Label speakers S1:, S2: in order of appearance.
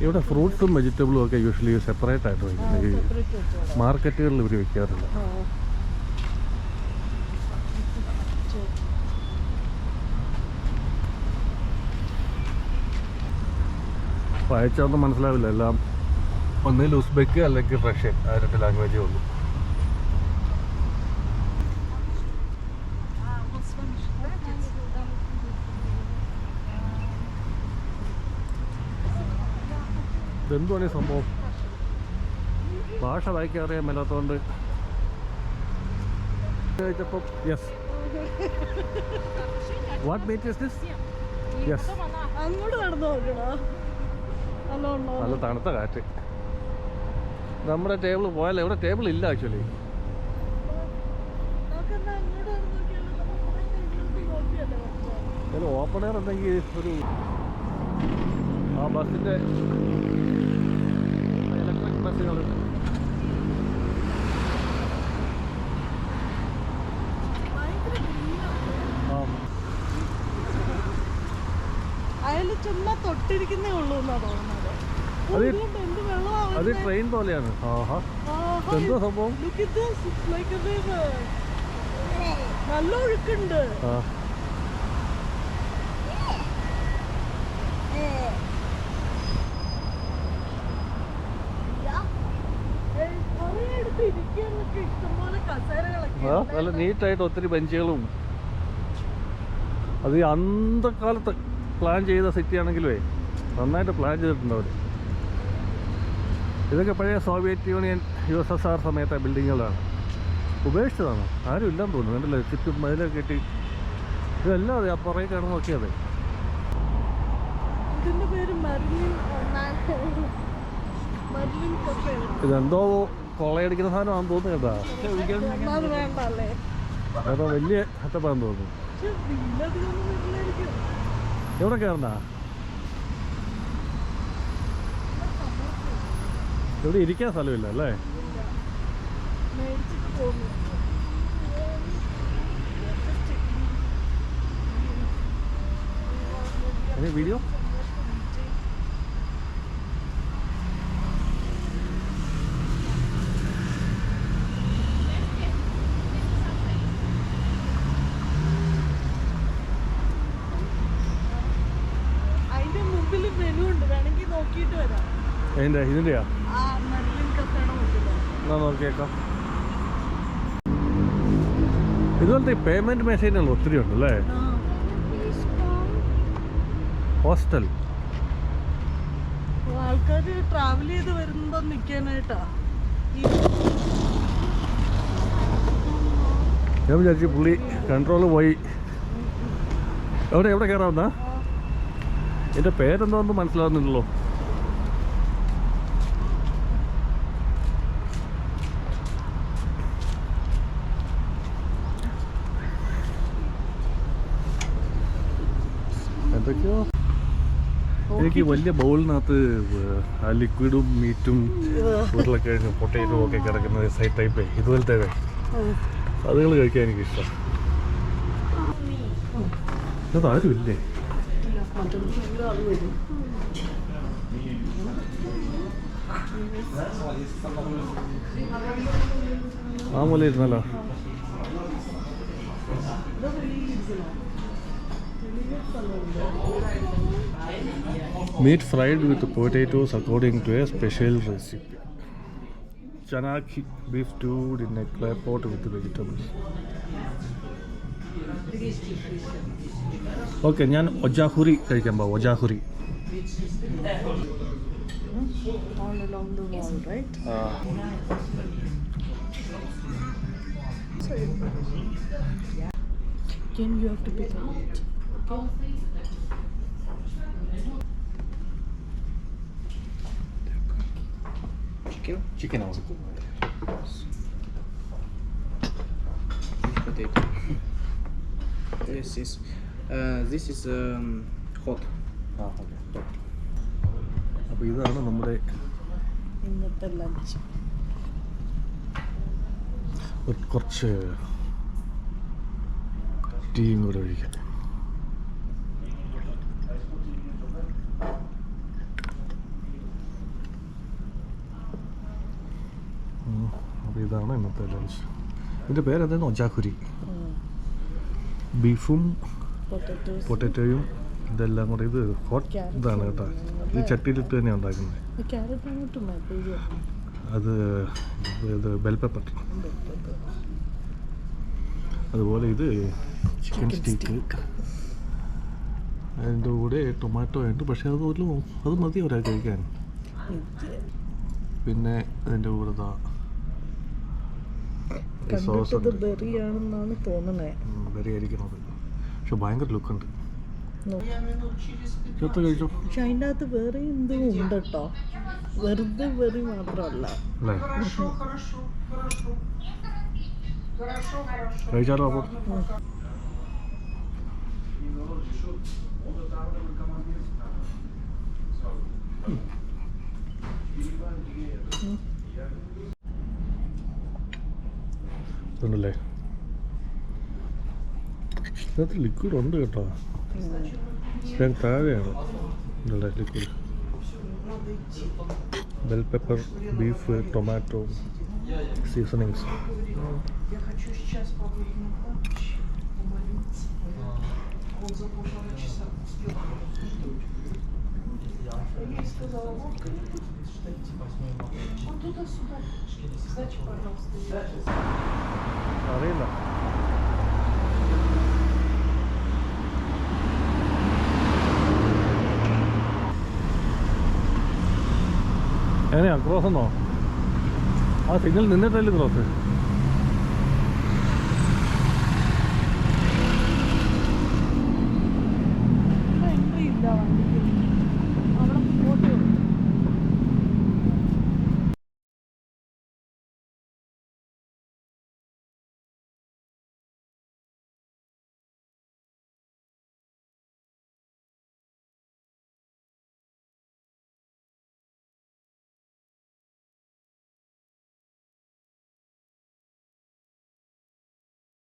S1: ഇവിടെ ഫ്രൂട്ട്സും വെജിറ്റബിളും ഒക്കെ യൂഷ്വലി സെപ്പറേറ്റ് ആയിട്ട് വയ്ക്കുന്നത്. ഈ മാർക്കറ്റുകളിൽ ഇവർ വയ്ക്കാറില്ല
S2: ആ.
S1: വായിച്ചൊന്നും മനസ്സിലാവില്ല. എല്ലാം ഒന്നിൽ ഉസ്ബെക്ക് അല്ലെങ്കിൽ റഷ്യൻ ആ രണ്ട് ലാംഗ്വേജേ ഉള്ളൂ. ഇതെന്തുവാണ് ഈ സംഭവം? ഭാഷ വായിക്കാൻ അറിയാൻ മേലാത്തതുകൊണ്ട് yes what meat is this yes
S2: അങ്ങോട്ട് നടന്നു നോക്കണോ? നല്ല
S1: തണുത്ത കാറ്റ്. നമ്മുടെ ടേബിൾ പോയാലോ ഇവിടെ ടേബിൾ ഇല്ല ആക്ച്വലി ഓപ്പൺ എയർ ഉണ്ടെങ്കിൽ ഒരു ആ ബസ്സിന്റെ ബസ്സുകൾ
S2: അയാൾ ചുമ്മാ തൊട്ടിരിക്കുന്നേ ഉള്ളൂ എന്നാ തോന്നുന്നത്.
S1: അത്
S2: എന്ത് വെള്ളമാ
S1: അത് ട്രെയിൻ പോലെയാണ്. എന്തോ സംഭവം?
S2: look at this, like a river. നല്ല ഒഴുക്കുണ്ട്.
S1: നല്ല നീറ്റായിട്ട് ഒത്തിരി ബെഞ്ചുകളും. അത് ഈ അന്തക്കാലത്ത് പ്ലാൻ ചെയ്ത സിറ്റി ആണെങ്കിലേ നന്നായിട്ട് പ്ലാൻ ചെയ്തിട്ടുണ്ട് അവർ ഇതൊക്കെ പഴയ Soviet Union U S S R സമയത്തെ ബിൽഡിങ്ങുകളാണ്. ഉപേക്ഷിച്ചതാണ്. ആരും ഇല്ലെന്ന് തോന്നുന്നു. കണ്ടില്ലേ? ചുറ്റും മതിലൊക്കെ കെട്ടി. ഇതെല്ലാം അതെ ആ പുറകെ കാണുന്ന നോക്കിയത് ഇതെന്തോ കൊള്ളയടിക്കുന്ന സാധനമാണെന്ന് തോന്നുന്നു കേട്ടാ.
S2: അത്
S1: വലിയ ഹെറ്റപ്പാന്ന് തോന്നുന്നു. എവിടെ കയറണ്ട ഇവിടെ ഇരിക്കാൻ സ്ഥലമില്ല അല്ലേ? വീഡിയോ
S2: അതിന്റെ ഇതിന്റെയാ? മുമ്പിൽ.
S1: എന്നാ നോക്കിയേക്കാം. ഇതുപോലത്തെ പേയ്മെന്റ് മെസ്സേജുകൾ ഒത്തിരി ഉണ്ട് അല്ലേ ഹോസ്റ്റൽ
S2: ആൾക്കാർ ട്രാവൽ ചെയ്ത് വരുമ്പോൾ നിൽക്കാനായിട്ടാ
S1: ഞാൻ വിചാരിച്ചു പുള്ളി കൺട്രോൾ പോയി. എവിടെ എവിടെ കയറാവുന്ന എന്റെ പേരെന്താണെന്ന് മനസ്സിലാവുന്നില്ലല്ലോ. എന്തൊക്കെയോ എനിക്ക് വലിയ ബൗളിനകത്ത് ആ ലിക്വിഡും മീറ്റും ഉരുളക്കിഴങ്ങും പൊട്ടേറ്റോ ഒക്കെ കിടക്കുന്ന സൈഡ് ടൈപ്പ് ഇതുപോലത്തെ അതുകൾ കഴിക്കാൻ എനിക്ക് ഇഷ്ടം അതാരുമില്ലേ ഇല്ലേ? ആ മൂല ഇരുന്നല്ലോ Meat fried with potatoes according to a special recipe. Chanaki beef stewed in a clay pot with vegetables. Okay ഞാൻ ഒജാഹുരി കഴിക്കാൻ പോവാം ഒജാഹുരി
S2: all along the wall, right? So, again, you have to pick A meat. Okay.
S3: Chicken,
S1: chicken
S3: potato. This is uh, this is um, hot.
S1: ആ okay അപ്പോൾ ഇതാണ് നമ്മുടെ
S2: ഇന്നത്തെ lunch
S1: കുറച്ച് ടീയും കൂടെ ഒഴിക്കാം ഇതാണ് ഇന്നത്തെ ലഞ്ച് ഇതിന്റെ പേരെന്തായിരുന്നു ഒജാക്കുരി ബീഫും പൊട്ടറ്റോയും ഇതെല്ലാം കൂടെ ഇത് ഹോട്ട് ഇതാണ് കേട്ടോ. ഈ ചട്ടിയിലിട്ട് തന്നെയാണ് ഉണ്ടാക്കുന്നത്. അത് ഇത് ബെൽ പെപ്പർ അതുപോലെ ഇത് ചിക്കൻ സ്റ്റീക്ക് അതിന്റെ കൂടെ ടൊമാറ്റോ ഉണ്ട് പക്ഷേ അത് ഒരു അത് മതി ഒരാൾ കഴിക്കാൻ. പിന്നെ അതിന്റെ കൂടെ
S2: കണ്ടിട്ടത്
S1: ഉണ്ട്
S2: ബെറി ആണെന്നാണ് തോന്നണേ
S1: ബെറി ആയിരിക്കണത് പക്ഷെ ഭയങ്കര ലുക്ക് ഉണ്ട്
S2: പക്ഷെ അതിന്റെ അകത്ത് വേറെ എന്തോ ഉണ്ട് കേട്ടോ വെറുതെ വെറി മാത്രമല്ല.
S1: കഴിച്ചാലോ അപ്പോൾ? ഉണ്ടല്ലേ ഇതിനകത്ത് ലിക്വിഡ് ഉണ്ട് കേട്ടോ ഞാൻ താഴെയാണ് ഉണ്ടല്ലേ liquid bell pepper beef tomato seasonings
S4: Я хочу сейчас побыть на кладбище, помолиться. Он за полтора часа успел. Я ей сказала, вот кто-нибудь вот туда-сюда. Кстати, пожалуйста, я
S1: അറിയില്ല എങ്ങനെയാ ക്രോസ് എന്നോ ആ സിഗ്നൽ നിന്നിട്ടല്ലേ ക്രോസ്